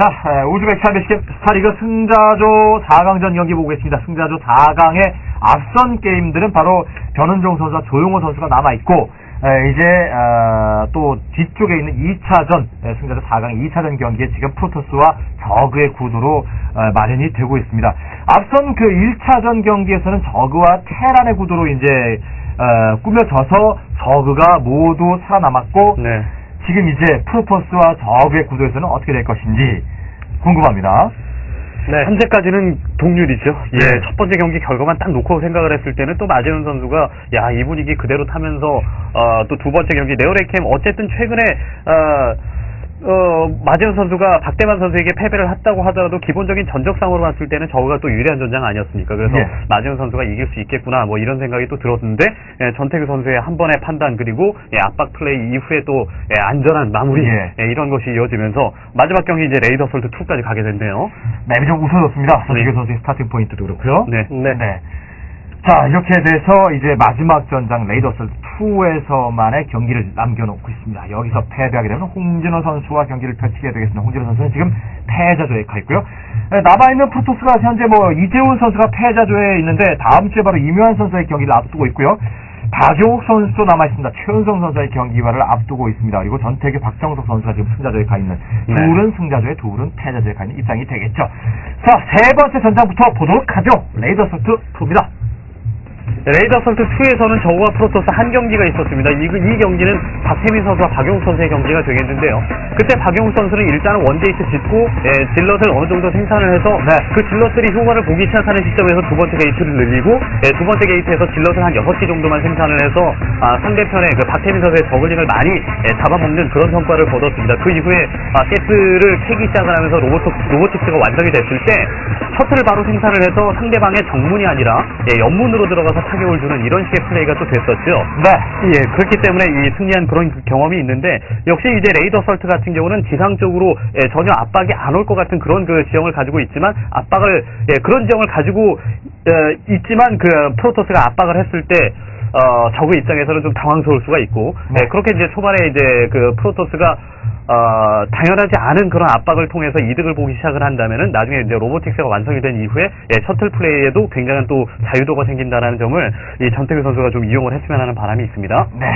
자, 에, 우즈베키 챔피언십 스타리그 승자조 4강전 경기 보고 계십니다. 승자조 4강의 앞선 게임들은 바로 변은종 선수와 조용호 선수가 남아있고, 에, 이제, 어, 또 뒤쪽에 있는 2차전, 승자조 4강 2차전 경기에 지금 프로토스와 저그의 구도로 어, 마련이 되고 있습니다. 앞선 그 1차전 경기에서는 저그와 테란의 구도로 이제, 어, 꾸며져서 저그가 모두 살아남았고, 네. 지금 이제 프로토스와 저그의 구도에서는 어떻게 될 것인지 궁금합니다. 네. 현재까지는 동률이죠. 예, 네. 첫 번째 경기 결과만 딱 놓고 생각을 했을 때는 또 마재훈 선수가 야, 이 분위기 그대로 타면서 어, 또 두 번째 경기 네오레캠 어쨌든 최근에 어, 어, 마재훈 선수가 박대만 선수에게 패배를 했다고 하더라도 기본적인 전적상으로 봤을 때는 저우가 또 유리한 전장 아니었습니까? 그래서 예. 마재훈 선수가 이길 수 있겠구나 뭐 이런 생각이 또 들었는데 예, 전태규 선수의 한 번의 판단 그리고 예, 압박 플레이 이후에 또 예, 안전한 마무리 예. 예, 이런 것이 이어지면서 마지막 경기 이제 레이더 솔트 2까지 가게 됐네요. 맵이 좀 웃어졌습니다. 네. 선수의 스타팅 포인트도 그렇고요. 네. 네. 자, 이렇게 돼서 이제 마지막 전장 레이더스 2에서만의 경기를 남겨놓고 있습니다. 여기서 패배하게 되면 홍진호 선수와 경기를 펼치게 되겠습니다. 홍진호 선수는 지금 패자 조에 가 있고요. 네, 남아있는 프로토스가 현재 뭐 이재훈 선수가 패자 조에 있는데 다음 주에 바로 이묘한 선수의 경기를 앞두고 있고요. 박용욱 선수도 남아있습니다. 최은성 선수의 경기와를 앞두고 있습니다. 그리고 전태규, 박정석 선수가 지금 승자조에 가 있는 네. 둘은 승자조에 둘은 패자조에 가 있는 입장이 되겠죠. 자, 세 번째 전장부터 보도록 하죠. 레이더서트 2입니다. 레이더 선수 2에서는 저우와 프로토스 한 경기가 있었습니다. 이, 이 경기는 박혜민 선수와 박용욱 선수의 경기가 되겠는데요. 그때 박용욱 선수는 일단은 원게이트 짓고 예, 질럿을 어느 정도 생산을 해서 네. 그 질럿들이 효과를 보기 시작하는 시점에서 두 번째 게이트를 늘리고 예, 두 번째 게이트에서 질럿을 한 6기 정도만 생산을 해서 아, 상대편의 그 박혜민 선수의 저글링을 많이 예, 잡아먹는 그런 성과를 거뒀습니다. 그 이후에 아, 가스를 캐기 시작을 하면서 로봇, 로보틱스가 완성이 됐을 때 셔틀을 바로 생산을 해서 상대방의 정문이 아니라 예, 연문으로 들어가서 타격을 주는 이런 식의 플레이가 또 됐었죠. 네. 예, 그렇기 때문에 이 승리한 그런 경험이 있는데 역시 이제 레이더 설트 같은 경우는 지상 적으로 예, 전혀 압박이 안 올 것 같은 그런 그 지형을 가지고 있지만 압박을 예, 그런 지형을 가지고 예, 있지만 그 프로토스가 압박을 했을 때 어, 적의 입장에서는 좀 당황스러울 수가 있고 네. 예, 그렇게 이제 초반에 이제 그 프로토스가 어, 당연하지 않은 그런 압박을 통해서 이득을 보기 시작을 한다면은 나중에 이제 로보틱스가 완성이 된 이후에 예, 셔틀 플레이에도 굉장한 또 자유도가 생긴다라는 점을 이 전태규 선수가 좀 이용을 했으면 하는 바람이 있습니다. 네.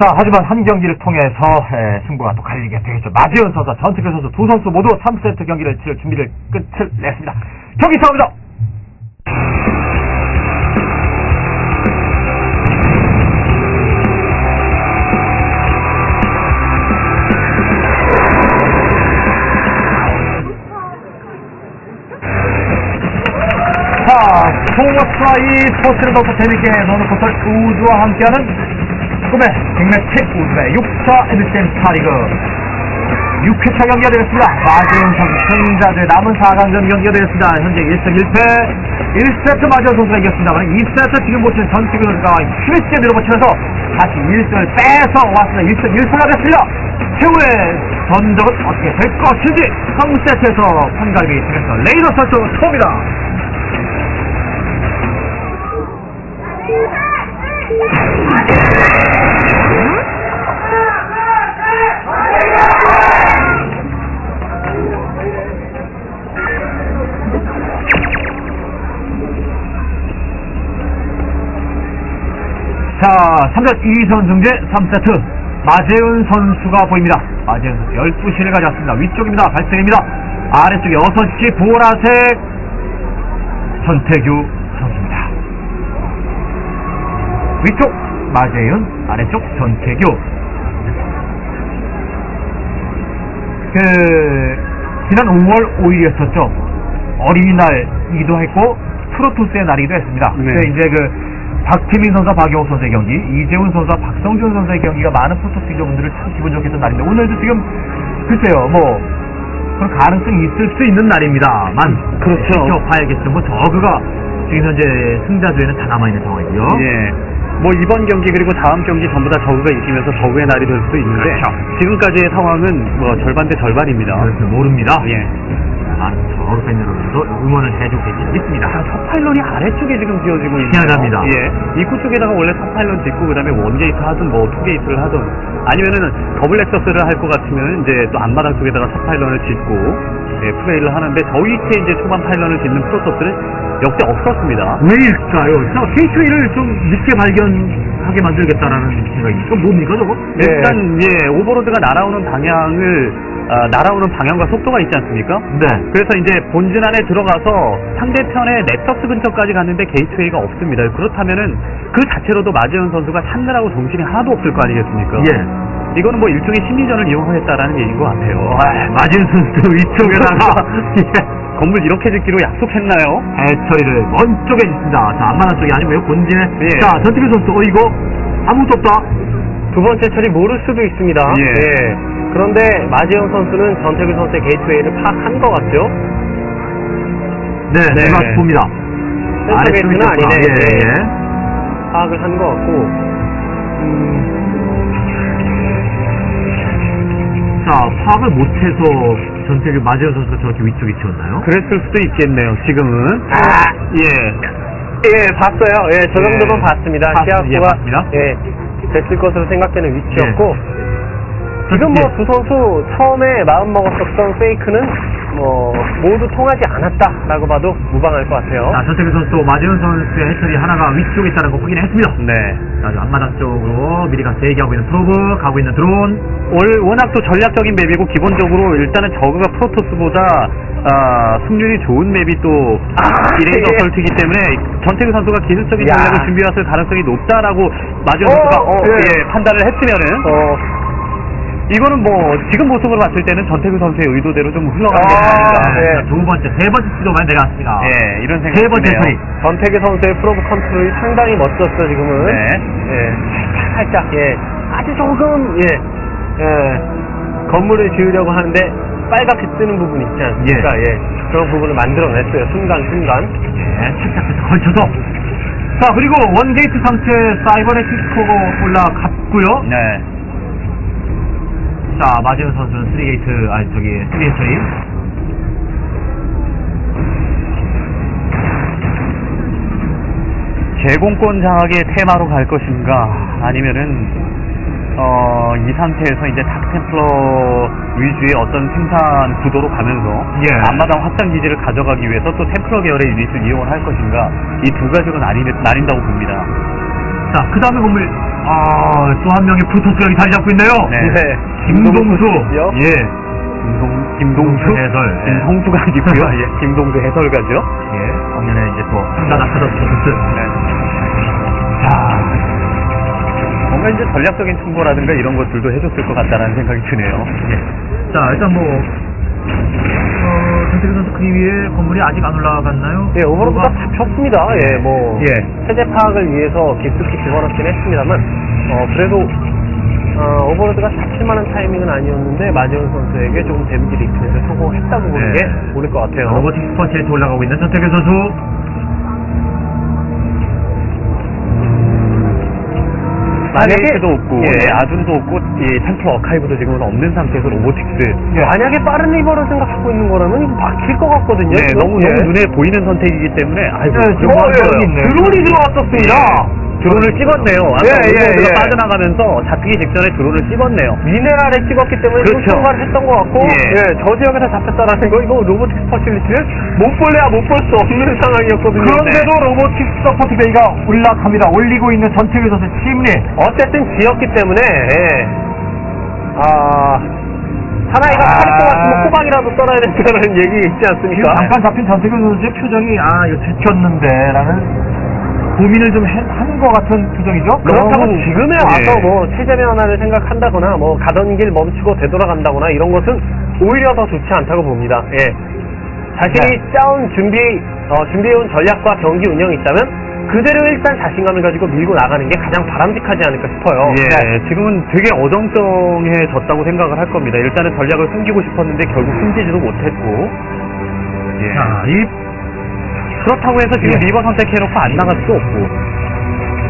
자, 하지만 한 경기를 통해서 에, 승부가 또 갈리게 되겠죠. 마지훈 선수와 전태규 선수 두 선수 모두 3세트 경기를 치를 준비를 끝을 냈습니다. 경기 시작합니다. 자, 스포츠와 이 스포츠를 더욱더 재밌게 포털 우주와 함께하는 꿈의 빅매치 우주의 6차 에드센 스타리그 6회차 경기가 되겠습니다. 선수 승자들 남은 4강전 경기가 되겠습니다. 현재 1승 1패 1세트 마지훈 선수가 이겼습니다만 2세트 지금 보시는 전투기 선수가 힘있게 밀어붙이면서 다시 1승을 빼서 왔습니다. 1승 1패를 하겠습니다. 최후의 전적은 어떻게 될 것인지 3세트에서 판가름이 되겠습니다. 레이더 선수 초입니다. 자, 3대 2선 승제 3세트 마재훈 선수가 보입니다. 마재훈 선수 12시를 가져왔습니다. 위쪽입니다. 발등입니다. 아래쪽에 6시 보라색 선수입니다. 위쪽 마재훈, 아래쪽 전태규. 그 지난 5월 5일이었었죠. 어린이날 이기도 했고 프로토스의 날이기도 했습니다. 네. 근데 이제 그 박태민 선수와 박영욱 선수의 경기, 이재훈 선수와 박성준 선수의 경기가 많은 프로토스 유저분들을 참 기분 좋게 했던 날인데 오늘도 지금 글쎄요 뭐 그런 가능성이 있을 수 있는 날입니다만 그렇죠. 지켜봐야겠죠. 뭐 저그가 지금 현재 승자 조에는 다 남아있는 상황이고요. 예. 뭐 이번 경기 그리고 다음 경기 전부 다 저그가 이기면서 저그의 날이 될 수도 있는데 그렇죠. 지금까지의 상황은 뭐 절반 대 절반입니다. 그래서 모릅니다. 예. 많은 저로 팬 여러분도 응원을 해주고. 자, 첫 파일런이 아래쪽에 지금 지어지고 있네요. 희한합니다. 예. 입구 쪽에다가 원래 첫 파일런 짓고 그다음에 원게이트 하든 뭐 투게이트를 하든 아니면은 더블 렉서스를 할 것 같으면 이제 또 앞마당 쪽에다가 첫 파일런을 짓고 예, 플레이를 하는데 저 위치에 이제 초반 파일런을 짓는 프로토스는 역시 없었습니다. 왜일까요? 저 게이트웨이를 좀 늦게 발견하게 만들겠다라는 생각이. 그건 뭡니까 저거? 일단 예 오버로드가 날아오는 방향을 아, 날아오는 방향과 속도가 있지 않습니까? 네. 그래서 이제 본진 안에 들어가서 상대편의 넥서스 근처까지 갔는데 게이트웨이가 없습니다. 그렇다면은 그 자체로도 마지현 선수가 찾느라고 정신이 하나도 없을 거 아니겠습니까? 예. 이거는 뭐 일종의 심리전을 이용하겠다라는 얘기인 것 같아요. 마진 선수도 위쪽에다가 예. 건물 이렇게 짓기로 약속했나요? 해처리를 먼 쪽에 있습니다. 자, 앞마당 쪽이 아니고요. 본진에. 예. 자, 전태규 선수, 어, 이거 아무것도 없다. 두 번째 처리 모를 수도 있습니다. 예. 그런데 마재영 선수는 전태규 선수의 게이트웨이를 파악한 것 같죠? 네, 네. 제가 봅니다. 센터 게이트는. 아니네. 예, 예. 예. 파악을 한 것 같고, 음, 자, 파악을 못해서 전태규 마재현 선수가 저렇게 위쪽에 지었나요? 그랬을 수도 있겠네요. 지금은 아! 예. 예, 봤어요. 예, 저 예. 정도면 봤습니다. 봤- 예, 시야구가 봤습니다. 예, 됐을 것으로 생각되는 위치였고, 지금 예. 뭐두 선수 처음에 마음 먹었었던 페이크는 뭐 모두 통하지 않았다라고 봐도 무방할 것 같아요. 자, 전태규 선수, 마재현 선수의 해처리 하나가 위쪽에 있다는 거 확인했습니다. 네. 자, 저 앞마당 쪽으로 미리 가서 대기하고 있는 프로브, 가고 있는 드론. 올 워낙 또 전략적인 맵이고 기본적으로 일단은 저그가 프로토스보다 아, 승률이 좋은 맵이 또 이레이더 예. 설트이기 때문에 전태규 선수가 기술적인 야. 전략을 준비해왔을 가능성이 높다라고 마지막 어, 선수가 어, 예. 예, 판단을 했으면은 어, 이거는 뭐 지금 모습으로 봤을 때는 전태규 선수의 의도대로 좀 흘러가는 게 아, 아닌가 네. 자, 두 번째, 세 번째 시도만 내려왔습니다. 예, 이런 생각이 세 번째 드네요. 처리. 전태규 선수의 프로브 컨트롤이 상당히 멋졌어요, 지금은. 네. 예, 살짝, 예, 아주 조금, 예, 예, 건물을 지으려고 하는데 빨갛게 뜨는 부분이 있지 않습니까? 예. 그런 부분을 만들어냈어요, 순간순간. 네, 착착착 걸쳐서. 자, 그리고 원게이트 상태 사이버네틱 스코어 올라갔고요. 네. 자, 마지현 선수는 3게이트, 아니, 저기, 3게이트 처리. 제공권 장악의 테마로 갈 것인가 아니면은 어, 이 상태에서 이제 닥템플러 위주의 어떤 생산 구도로 가면서 예. 앞마당 확장 기지를 가져가기 위해서 또 템플러 계열의 유닛을 이용을 할 것인가 이 두 가지로 나뉘, 나뉜다고 봅니다. 자, 그 다음에 건물, 아, 또 한 명의 프로토스가 여기 자리 잡고 있네요. 네. 김동수. 씨요? 예. 김동, 김동수 김동수 해설. 예. 김동수가 아니고요. 예, 김동수 해설가죠. 예. 작년에 이제 또, 한가닥하던 프로토스. 네. 자, 뭔가 이제 전략적인 충고라든가 이런 것들도 해줬을 것 같다라는 생각이 드네요. 예. 자, 일단 뭐, 어, 전태규 선수 그 위에 건물이 아직 안 올라갔나요? 예, 오버로드가 뭐가- 잡혔습니다. 예, 뭐, 예. 체제 파악을 위해서 깊숙이 집어넣긴 했습니다만, 어, 그래도, 어, 오버로드가 잡힐 만한 타이밍은 아니었는데, 마지원 선수에게 조금 데미지를 입히는데 성공했다고 보는 네. 게 옳을 것 같아요. 로보틱 스펀치에서 올라가고 있는 전태규 선수. 마네이트도 없고, 예. 예, 아둔도 없고, 예, 템플러 어카이브도 지금은 없는 상태에서 로보틱스. 예, 만약에 빠른 리버를 생각하고 있는 거라면 이거 막힐 것 같거든요. 네? 너무, 예. 너무 눈에 보이는 선택이기 때문에, 아이고, 예. 있네. 드론이 들어왔었습니다. 드론을 찍었네요. 아까 예, 예, 예. 빠져나가면서 잡히기 직전에 드론을 찍었네요. 미네랄에 찍었기 때문에 좀 그렇죠. 통과를 했던 것 같고, 예. 예, 저 지역에서 잡혔다라는 거, 이거 로보틱 스 퍼실리티를 못 볼래야 못 볼 수 없는 상황이었거든요. 그런데도 로보틱 서포트 베이가 올라갑니다. 올리고 있는 전태규 선수 심리. 어쨌든 지었기 때문에 예. 아 사나이가 아. 팔릴 것 같으면 호박이라도 떠나야 된다는 얘기 있지 지금 않습니까? 잠깐 잡힌 전태규 선수의 표정이 아 이거 들켰는데 라는 고민을 좀 한 것 같은 표정이죠. 그렇다고 너무- 지금에 와서 예. 뭐 체제 변화를 생각한다거나 뭐 가던 길 멈추고 되돌아간다거나 이런 것은 오히려 더 좋지 않다고 봅니다. 예. 자신이 짜온 준비 어, 준비해온 전략과 경기 운영이 있다면 그대로 일단 자신감을 가지고 밀고 나가는 게 가장 바람직하지 않을까 싶어요. 네. 예, 지금은 되게 어정쩡해졌다고 생각을 할 겁니다. 일단은 전략을 숨기고 싶었는데 결국 숨기지도 못했고. 예. 자, 이 그렇다고 해서 지금 예. 리버 선택해놓고 안 나갈 수도 없고.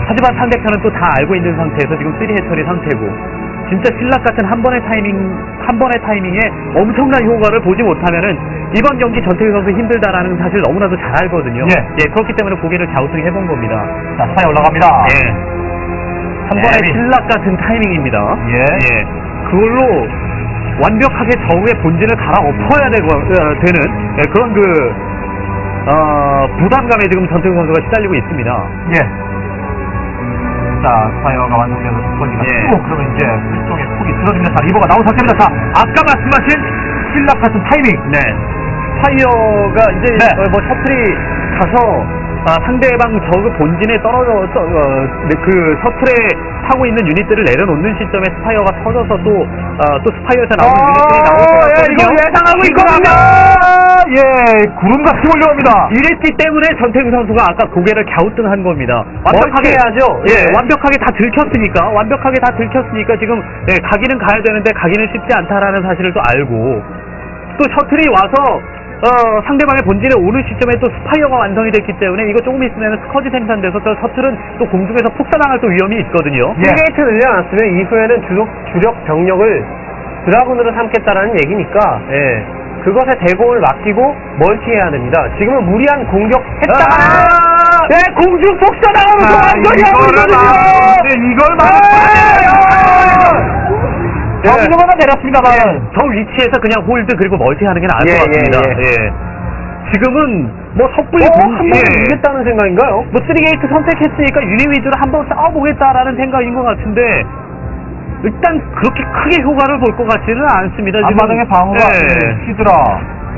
하지만 상대편은 또 다 알고 있는 상태에서 지금 3 해처리 상태고. 진짜 신락 같은 한 번의 타이밍, 한 번의 타이밍에 엄청난 효과를 보지 못하면은 이번 경기 전태규 선수 힘들다라는 사실 너무나도 잘 알거든요. 예. 그렇기 때문에 고개를 갸우뚱해 본 겁니다. 자, 스파이 올라갑니다. 예. 한 번의 네. 신락 같은 타이밍입니다. 예. 그걸로 완벽하게 저우의 본진을 갈아엎어야 되고, 어, 되는 예, 그런 그, 어, 부담감에 지금 전태규 선수가 시달리고 있습니다. 예. 자, 스파이어가 완성돼서 스펀지가 예. 쭉 그러면 이제 끝쪽에 폭이 들어집니다. 자, 리버가 나온 상태입니다. 자, 아까 말씀하신 신락 같은 타이밍. 네. 파이어가 이제 네. 어, 뭐 셔틀이 가서 아, 상대방 저그 본진에 떨어져 떠- 어, 네, 그 셔틀에 타고 있는 유닛들을 내려놓는 시점에 스파이어가 터져서 또, 아, 또 스파이어에서 나오는 유닛들이 나올 것 예, 같거든요. 이거 예상하고 있거든요. 예, 구름같이 몰려옵니다. 이랬기 때문에 전태규 선수가 아까 고개를 갸우뚱한 겁니다. 완벽하게 멀티해야죠. 예, 예. 완벽하게 다 들켰으니까 완벽하게 다 들켰으니까 지금 예, 가기는 가야 되는데 가기는 쉽지 않다라는 사실을 또 알고 또 셔틀이 와서 어, 상대방의 본진에 오는 시점에 또 스파이어가 완성이 됐기 때문에 이거 조금 있으면 스커지 생산돼서 저 셔틀은 또 공중에서 폭사당할 또 위험이 있거든요. 예. 게이트 늘려놨으면 이후에는 주력, 주력 병력을 드라군으로 삼겠다라는 얘기니까 예. 그것에 대공을 맡기고 멀티해야 됩니다. 지금은 무리한 공격 했다가 아! 네, 공중 폭사당하면 아, 완전히 이거를 아무거든요. 막- 이걸 막. 예. 여기서 하나 내렸습니다만. 저 위치에서 그냥 홀드 그리고 멀티하는 게 나을 예, 것 같습니다. 예, 예. 지금은 뭐 섣불리 어, 본- 한번 예. 이겼다는 생각인가요? 뭐 3게이트 선택했으니까 유닛 위주로 한번 싸워보겠다라는 생각인 것 같은데 일단 그렇게 크게 효과를 볼 것 같지는 않습니다. 지금. 앞마당의 방어가 예. 히드라.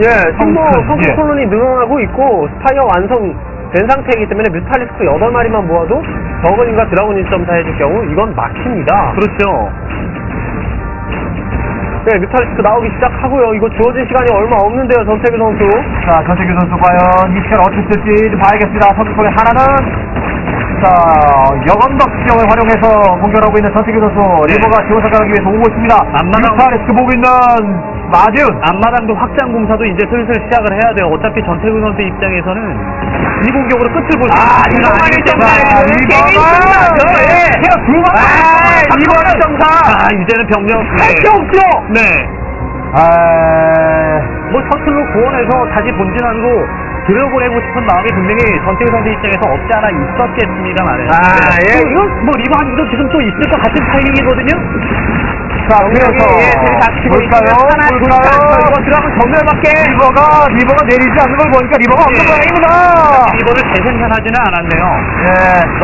예, 지금 뭐 성큰, 성큰 예. 콜론이 늘어나고 있고 스파이어 완성된 상태이기 때문에 뮤탈리스크 8마리만 모아도 저글링과 드라곤 1.4 해줄 경우 이건 막힙니다. 그렇죠. 네, 뮤탈리스크 나오기 시작하고요. 이거 주어진 시간이 얼마 없는데요, 전태규 선수. 자, 전태규 선수 과연 이 시간 어떻게 쓸지 좀 봐야겠습니다. 선수 속에 하나는 자, 여건덕 지형을 활용해서 공격하고 있는 전태규 선수 네. 리버가 지원 사 가기 위해서 오고 있습니다. 앞마당- 뮤타리스크 보고 있는 마지훈. 앞마당도 확장 공사도 이제 슬슬 시작을 해야 돼요. 어차피 전태구 선수 입장에서는 이 공격으로 끝을 볼수 아, 이거 말이죠. 아, 리버가 예. 제가 두 번. 아, 리버는 정사. 아, 이제는 병력 할게 없죠. 네. 아, 뭐 셔틀로 구원해서 다시 본진하고 들여보내고 싶은 마음이 분명히 전태규 선수 입장에서 없지 않아 있었겠습니다만. 아, 예. 이거 뭐 리버 한도 지금 또 있을 것 같은 타이밍이거든요. 자, 그래서 예, 볼까요? 볼까요? 이거 들어가면 정렬밖에. 리버가 리버가 내리지 않는 걸 보니까 리버가 없는 예. 모양입니다. 이거를 재생산하지는 않았네요. 예.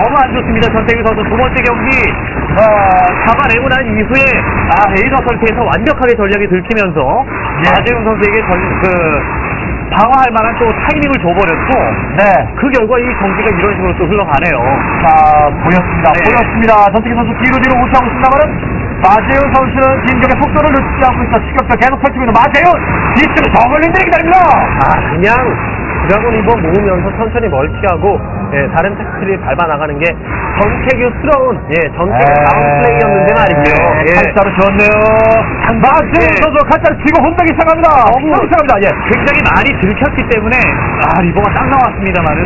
너무 안 좋습니다. 전태규 선수 두 번째 경기 어, 잡아내고 난 이후에 아, 레이더 설계에서 완벽하게 전략이 들키면서 예. 아재훈 선수에게 전, 그 방어할 만한 또 타이밍을 줘버렸고 네. 그 결과 이 경기가 이런 식으로 또 흘러가네요. 자, 보였습니다. 네. 보였습니다. 전태기 선수 뒤로 뒤로 우차하고 있습니다만은 마재훈 선수는 진격의 속도를 늦추지 않고 있어 추격자 계속 펼치고 있는 마재훈 뒤쪽에 저걸린들이 기다립니다. 아, 그냥 드라곤 이번 모으면서 천천히 멀티하고 예, 다른 팩트리 밟아 나가는 게 전태규스러운 예, 전태규 다운 플레이였는데 말이죠. 예. 예. 칼자루 좋네요. 마재훈 예. 선수 칼자루 치고 혼나기 시작합니다. 혼나기 시작합니다. 예. 굉장히 많이 들켰기 때문에 아 리버가 딱 나왔습니다만은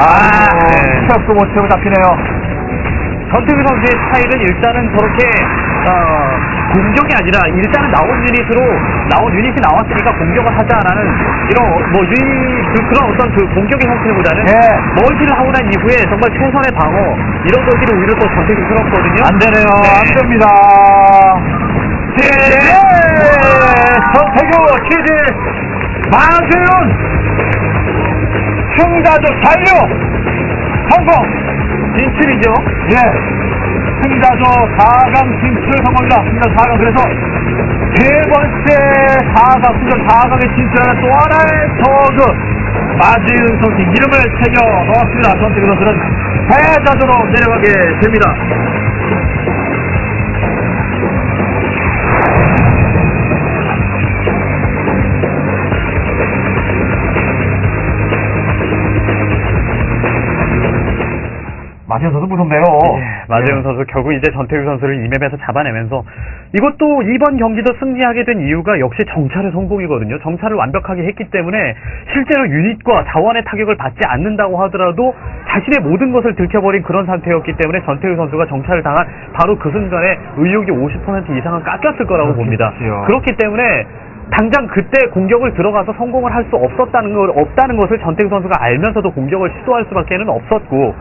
아, 네. 채업도 못 채우고 잡히네요. 전태규 선수의 스타일은 일단은 저렇게 어, 공격이 아니라 일단은 나온 유닛으로 나온 유닛이 나왔으니까 공격을 하자라는 이런 뭐 유닛 그, 그런 어떤 그 공격의 형태보다는 예. 멀티를 하고 난 이후에 정말 최선의 방어 이런 것들이 오히려 더 전태규 스럽거든요. 안 되네요. 네. 안 됩니다. 네. 전태규 치즈 마재훈 승자조 잔류 성공. 진출이죠. 예. 승자조 4강 진출 성공입니다. 승자 4강. 그래서 세 번째 4강, 승자 4강에 진출하는 또 하나의 저그 마지은 선수 이름을 새겨 넣었습니다. 전태규 선수는 패자조로 내려가게 됩니다. 마지은 선수 무섭네요. 예, 마재훈 선수 결국 이제 전태규 선수를 이 맵에서 잡아내면서 이것도 이번 경기도 승리하게 된 이유가 역시 정찰의 성공이거든요. 정찰을 완벽하게 했기 때문에 실제로 유닛과 자원의 타격을 받지 않는다고 하더라도 자신의 모든 것을 들켜버린 그런 상태였기 때문에 전태규 선수가 정찰을 당한 바로 그 순간에 의욕이 50% 이상은 깎였을 거라고 봅니다. 그렇겠지요. 그렇기 때문에 당장 그때 공격을 들어가서 성공을 할 수 없었다는 걸 없다는 것을 전태규 선수가 알면서도 공격을 시도할 수밖에는 없었고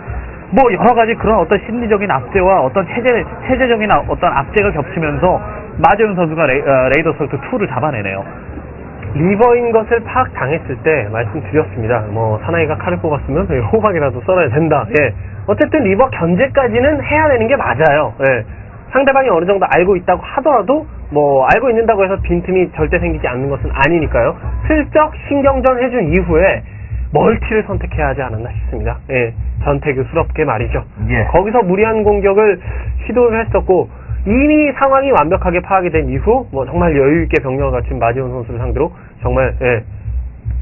뭐 여러 가지 그런 어떤 심리적인 압제와 어떤 체제 체제적인 아- 어떤 압제가 겹치면서 마재훈 선수가 레, 어, 레이더 스컬트 2를 잡아내네요. 리버인 것을 파악당했을 때 말씀드렸습니다. 뭐 사나이가 칼을 뽑았으면 예, 호박이라도 썰어야 된다. 예. 어쨌든 리버 견제까지는 해야 되는 게 맞아요. 예. 상대방이 어느 정도 알고 있다고 하더라도 뭐 알고 있는다고 해서 빈틈이 절대 생기지 않는 것은 아니니까요. 슬쩍 신경전 해준 이후에 멀티를 선택해야 하지 않았나 싶습니다. 예. 전태규스럽게 말이죠. 예. 거기서 무리한 공격을 시도를 했었고 이미 상황이 완벽하게 파악이 된 이후 뭐 정말 여유 있게 병력을 갖춘 마지훈 선수를 상대로 정말 예,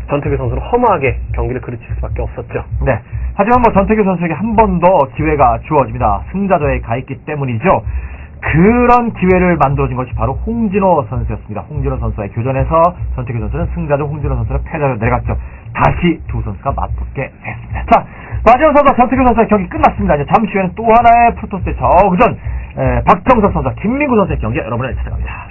전태규 선수는 허무하게 경기를 그르칠 수밖에 없었죠. 네. 하지만 뭐 전태규 선수에게 한 번 더 기회가 주어집니다. 승자조에 가 있기 때문이죠. 그런 기회를 만들어준 것이 바로 홍진호 선수였습니다. 홍진호 선수와의 교전에서 전태규 선수는 승자조 홍진호 선수는 패자로 내려갔죠. 다시 두 선수가 맞붙게 됐습니다. 자, 마지막 선수와 전태규 선수의 경기 끝났습니다. 이제 잠시 후에는 또 하나의 프로토스의 저그전 에, 박정석 선수와 김민구 선수의 경기 여러분을 찾아갑니다.